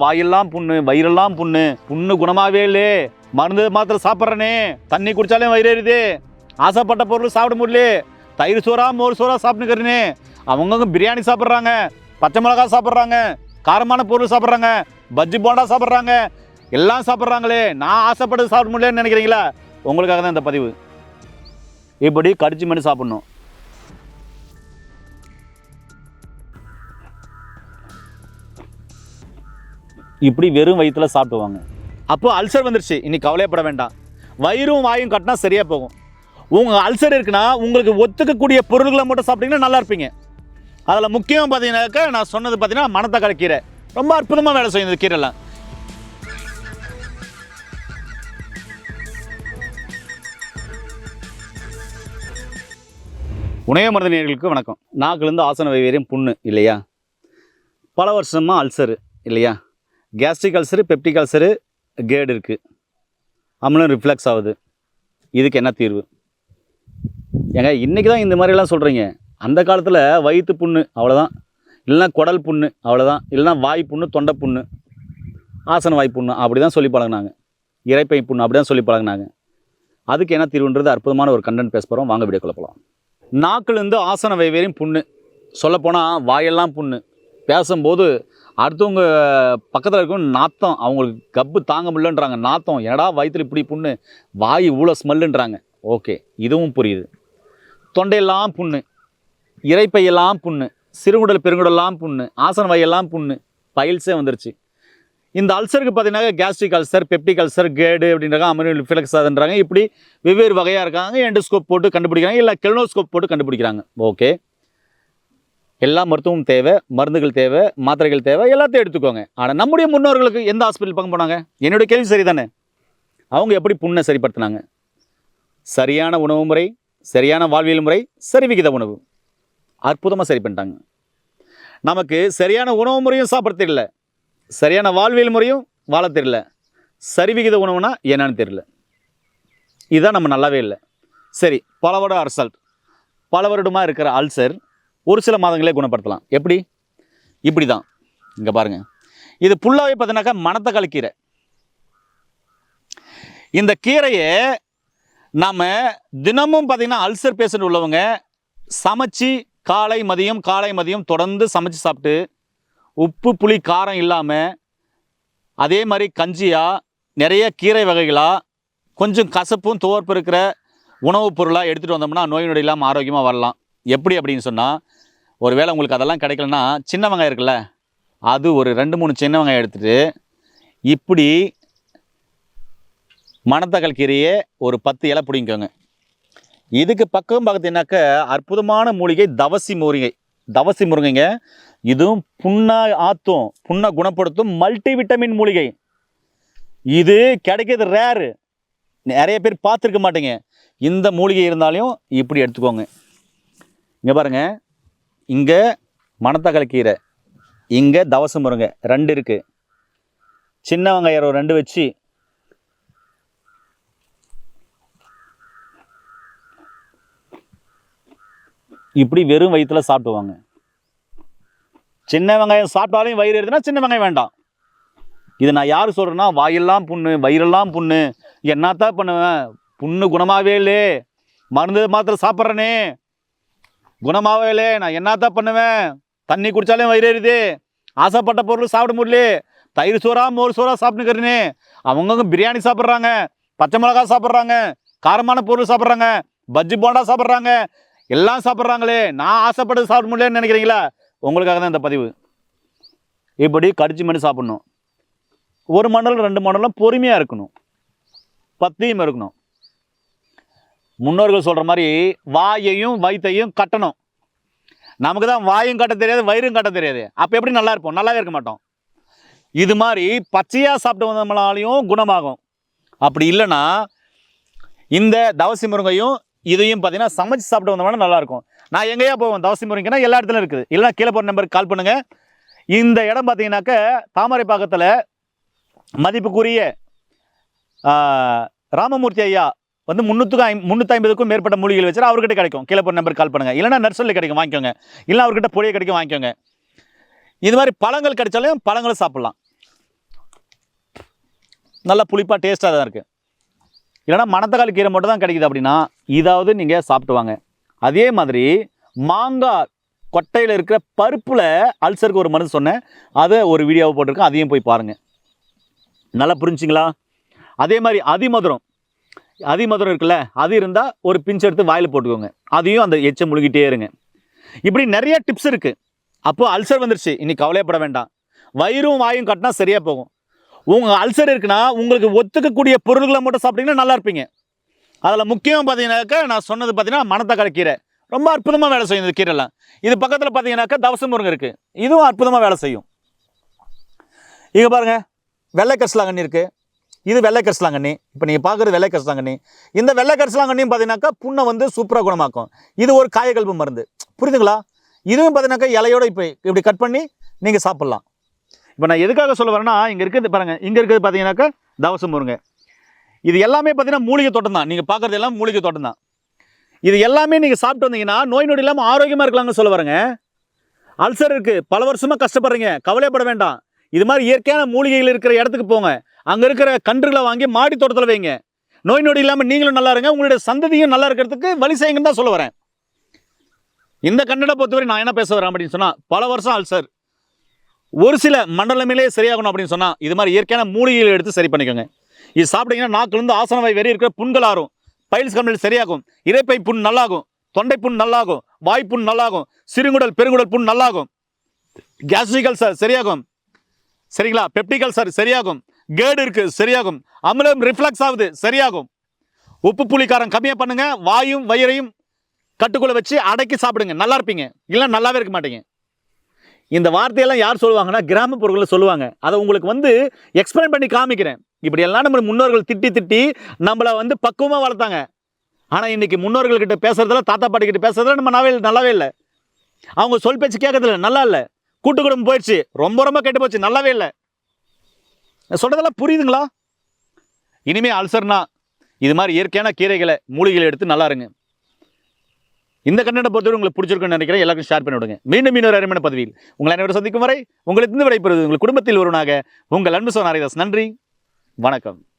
வாயெல்லாம் புண்ணு வயிறெல்லாம் புண்ணு. புண்ணு குணமாவே இல்லையே மருந்து மாத்திரை சாப்பிட்றனே. தண்ணி குடித்தாலே வயிறு ஆசைப்பட்ட பொருள் சாப்பிட முடியல. தயிர் சோறா மோர் சோறா சாப்பிட்டுக்கிறனே. அவங்கவுங்க பிரியாணி சாப்பிட்றாங்க பச்சை மிளகா சாப்பிட்றாங்க காரமான பொருள் சாப்பிட்றாங்க பஜ்ஜி போண்டா சாப்பிட்றாங்க எல்லாம் சாப்பிட்றாங்களே. நான் ஆசைப்பட்டு சாப்பிட முடியலன்னு நினைக்கிறீங்களா? உங்களுக்காக தான் இந்த பதிவு. இப்படி கடிச்சு மணி சாப்பிட்ணும். இப்படி வெறும் வயிற்றுல சாப்பிடுவாங்க. அப்போ அல்சர் வந்துருச்சு. இன்னைக்கு கவலையப்பட வேண்டாம். வயிறும் வாயும் கட்டினா சரியாக போகும். உங்கள் அல்சர் இருக்குன்னா உங்களுக்கு ஒத்துக்கக்கூடிய பொருள்களை மட்டும் சாப்பிட்டீங்கன்னா நல்லா இருப்பீங்க. அதில் முக்கியம் பார்த்தீங்கன்னாக்கா நான் சொன்னது பார்த்தீங்கன்னா மணத்தக்காளி கீரை. ரொம்ப அற்புதமாக வேலை செய்யும் இந்த கீரைலாம். உணவு மருந்து வணக்கம். நாக்குலேருந்து ஆசன வைவேரியம் புண்ணு இல்லையா? பல வருஷமாக அல்சரு இல்லையா? கேஸ்ட்ரிக் அல்சரு பெப்டிக் அல்சரு கேடு இருக்குது அம்மளும் ரிஃப்ளெக்ஸ் ஆகுது. இதுக்கு என்ன தீர்வு? ஏங்க இன்றைக்கி தான் இந்த மாதிரிலாம் சொல்கிறீங்க அந்த காலத்தில் வயிற்று புண்ணு அவ்வளோதான் இல்லைன்னா குடல் புண்ணு அவ்வளோதான் இல்லைன்னா வாய் புண்ணு தொண்டை புண்ணு ஆசன வாய் புண்ணு அப்படி தான் சொல்லி பழகுனாங்க. இறைப்பை புண்ணு அப்படி தான் சொல்லி பழகுனாங்க. அதுக்கு என்ன தீர்வுன்றது அற்புதமான ஒரு கண்டென்ட் பேச போகிறோம் வாங்க வீடியோ போகலாம் நாக்குலேருந்து ஆசன வைவேரியும் புண்ணு. சொல்லப்போனால் வாயெல்லாம் புண்ணு. பேசும்போது அடுத்தவங்க பக்கத்தில் இருக்கவங்க நாத்தம் அவங்களுக்கு கப்பு தாங்க முடியலன்றாங்க. நாத்தம் என்னடா வயிற்றுல இப்படி புண்ணு? வாய் இவ்வளோ ஸ்மெல்லுன்றாங்க. ஓகே இதுவும் புரியுது. தொண்டையெல்லாம் புண்ணு இறைப்பையெல்லாம் புண்ணு சிறுகுடல் பெருங்குடலாம் புண்ணு ஆசன வாயெல்லாம் புண்ணு பயில்ஸே வந்துருச்சு. இந்த அல்சருக்கு பார்த்தீங்கன்னா கேஸ்ட்ரிக் அல்சர் பெப்டிக் அல்சர் கேடு அப்படின்றாங்க அமினோ ஃபிலக்ஸ் அதுன்றாங்க இப்படி வெவ்வேறு வகையாக இருக்காங்க. எண்டோஸ்கோப் போட்டு கண்டுபிடிக்கிறாங்க இல்லை கெலனோஸ்கோப் போட்டு கண்டுபிடிக்கிறாங்க. ஓகே. எல்லா மருத்துவமும் தேவை மருந்துகள் தேவை மாத்திரைகள் தேவை எல்லாத்தையும் எடுத்துக்கோங்க. ஆனால் நம்முடைய முன்னோர்களுக்கு எந்த ஹாஸ்பிட்டல் பக்கம் போனாங்க? என்னுடைய கேள்வி சரிதானே? அவங்க எப்படி புண்ணை சரிப்படுத்தினாங்க? சரியான உணவு முறை சரியான வாழ்வியல் முறை சரிவிகித உணவு. அற்புதமாக சரி பண்ணிட்டாங்க. நமக்கு சரியான உணவு முறையும் சாப்பிட தெரியல. சரியான வாழ்வியல் முறையும் வாழ தெரியல. சரிவிகித உணவுனா என்னன்னு தெரியல. இதுதான் நம்ம நல்லாவே இல்லை. சரி பல வருட அர்சல்ட் பல வருடமாக இருக்கிற அல்சர் ஒரு சில மாதங்களே குணப்படுத்தலாம். எப்படி? இப்படி தான் இங்கே பாருங்கள் இது ஃபுல்லாகவே பார்த்தீங்கன்னாக்கா மணத்தக்காளி கீரை. இந்த கீரையை நாம் தினமும் பார்த்திங்கன்னா அல்சர் பேஷண்ட் உள்ளவங்க சமைச்சு காலை மதியம் காலை மதியம் தொடர்ந்து சமைச்சு சாப்பிட்டு உப்பு புளி காரம் இல்லாமல் அதே மாதிரி கஞ்சியாக நிறைய கீரை வகைகளாக கொஞ்சம் கசப்பும் துவர்ப்பு இருக்கிற உணவுப் பொருளாக எடுத்துகிட்டு வந்தோம்னா நோய் நொடி இல்லாமல் ஆரோக்கியமாக வரலாம். எப்படி அப்படின்னு சொன்னால் ஒருவேளை உங்களுக்கு அதெல்லாம் கிடைக்கலன்னா சின்ன வெங்காயம் இருக்குல்ல அது ஒரு ரெண்டு மூணு சின்ன வெங்காயம் எடுத்துகிட்டு இப்படி மணத்தக்காளி கீரையே ஒரு பத்து இலை பிடிங்கோங்க இதுக்கு பக்கம் பார்த்தீங்கன்னாக்க அற்புதமான மூலிகை தவசி மூலிகை தவசி முருங்கைங்க. இதுவும் புண்ணா ஆத்தும் புண்ணை குணப்படுத்தும் மல்டி விட்டமின் மூலிகை. இது கிடைக்கிறது ரேரு நிறைய பேர் பார்த்துருக்க மாட்டேங்க. இந்த மூலிகை இருந்தாலையும் இப்படி எடுத்துக்கோங்க. இங்கே பாருங்கள் இங்கே மணத்தக்காளி கீரை இங்கே தவசம் முருங்கை ரெண்டு இருக்குது சின்ன வெங்காயம் ஒரு ரெண்டு வச்சு இப்படி வெறும் வயிற்றுல சாப்பிடுவாங்க. சின்ன வெங்காயம் சாப்பிட்டாலும் வயிறு எறுதுன்னா சின்ன வெங்காயம் வேண்டாம். இது நான் யார் சொல்கிறேன்னா வாயெல்லாம் புண்ணு வயிறெல்லாம் புண்ணு. என்னத்தான் பண்ணுவேன்? புண்ணு குணமாகவே இல்லை மருந்து மாத்திரை சாப்பிட்றனே. குணமாகவே இல்லை நான் என்னத்தான் பண்ணுவேன்? தண்ணி குடித்தாலே வயிறு எறிது ஆசைப்பட்ட பொருள் சாப்பிட முடியல. தயிர் சோறா மோர் சோறா சாப்பிட்டுக்கிறனே அவங்கவுங்க பிரியாணி சாப்பிட்றாங்க பச்சை மிளகா சாப்பிட்றாங்க காரமான பொருள் சாப்பிட்றாங்க பஜ்ஜி போண்டா சாப்பிட்றாங்க எல்லாம் சாப்பிட்றாங்களே. நான் ஆசைப்பட்டு சாப்பிட முடியலன்னு நினைக்கிறீங்களா? உங்களுக்காக தான் இந்த பதிவு. இப்படி கடிச்சு மணி சாப்பிட்ணும். ஒரு மண்டலம் ரெண்டு மண்டலம் பொறுமையாக இருக்கணும். பத்தியும் இருக்கணும். முன்னோர்கள் சொல்கிற மாதிரி வாயையும் வயிற்றையும் கட்டணும். நமக்கு தான் வாயும் கட்ட தெரியாது வயிறும் கட்ட தெரியாது. அப்போ எப்படி நல்லா இருப்போம்? நல்லாவே இருக்க மாட்டோம். இது மாதிரி பச்சையாக சாப்பிட்டு வந்தோம்னாலையும் குணமாகும். அப்படி இல்லைன்னா இந்த தவசி முருங்கையும் இதையும் பார்த்தீங்கன்னா சமைச்சு சாப்பிட்டு வந்தோம்னா நல்லா இருக்கும். நான் எங்கேயா போவேன்? தவசி முருங்கைனா எல்லா இடத்துலையும் இருக்குது. இல்லைனா கீழே போகிற நம்பருக்கு கால் பண்ணுங்கள் இந்த இடம் பார்த்தீங்கன்னாக்க தாமரைப்பாக்கத்தில் மதிப்புக்குரிய ராமமூர்த்தி ஐயா வந்து முந்நூற்றுக்கும் ஐம் முந்நூற்றி ஐம்பதுக்கும் மேற்பட்ட மூலிகைகள் வச்சு அவர்கிட்ட கிடைக்கும். கீழே போகிற நம்பருக்கு கால் பண்ணுங்கள் இல்லைனா நர்சரியில் கிடைக்கும். வாங்கிக்கோங்க. இல்லை அவர்கிட்ட பொடியை கிடைக்கும் வாங்கிக்கோங்க. இது மாதிரி பழங்கள் கிடைச்சாலும் பழங்களும் சாப்பிட்லாம். நல்லா புளிப்பாக டேஸ்ட்டாக தான் இருக்குது இல்லைன்னா மணத்தக்காளி கீரை மட்டும் தான் கிடைக்குது அப்படின்னா இதாவது நீங்கள் சாப்பிட்டு வாங்க. அதே மாதிரி மாங்காய் கொட்டையில் இருக்கிற பருப்பில் அல்சருக்கு ஒரு மருந்து சொன்னேன். அதை ஒரு வீடியோவை போட்டிருக்கேன். அதையும் போய் பாருங்கள் நல்லா புரிஞ்சுங்களா அதே மாதிரி அதிமதுரம். அதிமதுரம் இருக்குல்ல அது இருந்தால் ஒரு பிஞ்ச் எடுத்து வாயில் போட்டுக்கோங்க. அதையும் அந்த எச்சை முழுகிட்டே இருங்க. இப்படி நிறைய டிப்ஸ் இருக்குது அப்போது அல்சர் வந்துருச்சு. இன்னைக்கு கவலையப்பட வேண்டாம். வயிறும் வாயும் கட்டினா சரியாக போகும். உங்கள் அல்சர் இருக்குன்னா உங்களுக்கு ஒத்துக்கக்கூடிய பொருள்களை மட்டும் சாப்பிட்டீங்கன்னா நல்லா இருப்பீங்க. அதில் முக்கியம் பார்த்தீங்கன்னாக்கா நான் சொன்னது பார்த்தீங்கன்னா மணத்தக்காளி கீரை. ரொம்ப அற்புதமாக வேலை செய்யும் இந்த கீரைலாம். இது பக்கத்தில் பார்த்தீங்கன்னாக்கா தவச முருங்கை இருக்குது இதுவும் அற்புதமாக வேலை செய்யும். இங்கே பாருங்க. வெள்ளை கரிசலாங்கண்ணி இருக்குது இது வெள்ளை கரிசலாங்கண்ணி. இப்போ நீங்கள் பார்க்குறது வெள்ளை கரிசலாங்கண்ணி. இந்த வெள்ளை கரிசலாங்கண்ணியும் பார்த்தீங்கன்னாக்கா புண்ணை வந்து சூப்பராக குணமாக்கும். இது ஒரு காயக்கல்பு மருந்து. புரியுதுங்களா? இதுவும் பார்த்தீங்கன்னாக்கா இலையோட இப்போ இப்படி கட் பண்ணி நீங்கள் சாப்பிட்லாம். இப்போ நான் எதுக்காக சொல்ல வரேன்னா இங்கே இருக்குது பாருங்கள் இங்கே இருக்கிறது பார்த்தீங்கன்னாக்கா தவசம் முருங்க. இது எல்லாமே பார்த்தீங்கன்னா மூலிகை தோட்டம் தான். நீங்கள் பார்க்குறது எல்லாம் மூலிகை தோட்டம் தான். இது எல்லாமே நீங்கள் சாப்பிட்டு வந்தீங்கன்னா நோய் நொடி இல்லாமல் ஆரோக்கியமாக இருக்கலாம்னு சொல்ல வரேங்க. அல்சர் இருக்குது பல வருஷமாக கஷ்டப்படுறீங்க. கவலைப்பட வேண்டாம். இது மாதிரி இயற்கையான மூலிகைகள் இருக்கிற இடத்துக்கு போங்க. அங்கே இருக்கிற கன்றுகளை வாங்கி மாடி தோட்டத்தில் வைங்க. நோய் நொடி இல்லாமல் நீங்களும் நல்லா இருங்க உங்களுடைய சந்ததியும் நல்லா இருக்கிறதுக்கு வழி செய்யுங்கன்னு தான் சொல்ல வரேன். இந்த கன்னடை பொறுத்தவரை நான் என்ன பேச வரேன் அப்படின்னு சொன்னால் பல வருஷம் அல்சர் ஒரு சில மண்டலமிலே சரியாகணும் அப்படின்னு சொன்னால் இது மாதிரி இயற்கையான மூலிகைகள் எடுத்து சரி பண்ணிக்கோங்க. இது சாப்பிட்டீங்கன்னா நாக்கிலிருந்து ஆசனவாய் வெறி இருக்கிற புண்கள் ஆறும். பைல்ஸ் கம்பெனியில் சரியாகும். இறைப்பை புண் நல்லாகும். தொண்டை புண் நல்லாகும். வாய்ப்புண் நல்லாகும். சிறுகுடல் பெருங்குடல் புண் நல்லாகும். கேஸ்ட்ரிக் சார் சரியாகும். சரிங்களா? பெப்டிக்கல் சார் சரியாகும். கேடு இருக்கு சரியாகும். அமிலம் ரிஃப்ளக்ஸ் ஆகுது சரியாகும். உப்பு புளிக்காரம் கம்மியாக பண்ணுங்க. வாயும் வயிறையும் கட்டுக்குள்ள வச்சு அடக்கி சாப்பிடுங்க. நல்லா இருப்பீங்க. இல்லைன்னா நல்லாவே இருக்க மாட்டீங்க. இந்த வார்த்தையெல்லாம் யார் சொல்லுவாங்கன்னா கிராமப்புறங்களில் சொல்லுவாங்க. அதை உங்களுக்கு வந்து எக்ஸ்பிளைன் பண்ணி காமிக்கிறேன். இப்படி எல்லாம் நம்ம முன்னோர்கள் திட்டி திட்டி நம்மளை வந்து பக்குவமாக வளர்த்தாங்க. ஆனால் இன்னைக்கு முன்னோர்கள்கிட்ட பேசுறதுல தாத்தா பாட்டி கிட்ட பேசுறதுல நம்ம நல்லாவே நல்லாவே இல்லை. அவங்க சொல் பேச்சு கேட்கறதில்ல நல்லா இல்லை. கூட்டு குடும்பம் போயிடுச்சு. ரொம்ப ரொம்ப கெட்டு போச்சு நல்லாவே இல்லை. நான் சொல்கிறதெல்லாம் புரியுதுங்களா? இனிமேல் அல்சர்னா இது மாதிரி இயற்கையான கீரைகளை மூலிகைகளை எடுத்து நல்லா இருங்க. இந்த கண்டனை பொறுத்தவரை உங்களுக்கு பிடிச்சிருக்குன்னு நினைக்கிறேன். எல்லாருக்கும் ஷேர் பண்ணி விடுங்க. மீண்டும் இன்னொரு அருமையான பதவியில் உங்களை அனைவரும் சந்திக்கும் வரை உங்களுக்கு இருந்து விடைபெறுவது உங்கள் குடும்பத்தில் ஒருவனாக உங்கள் அன்பு சோ ஹரிதாஸ். நன்றி. வணக்கம்.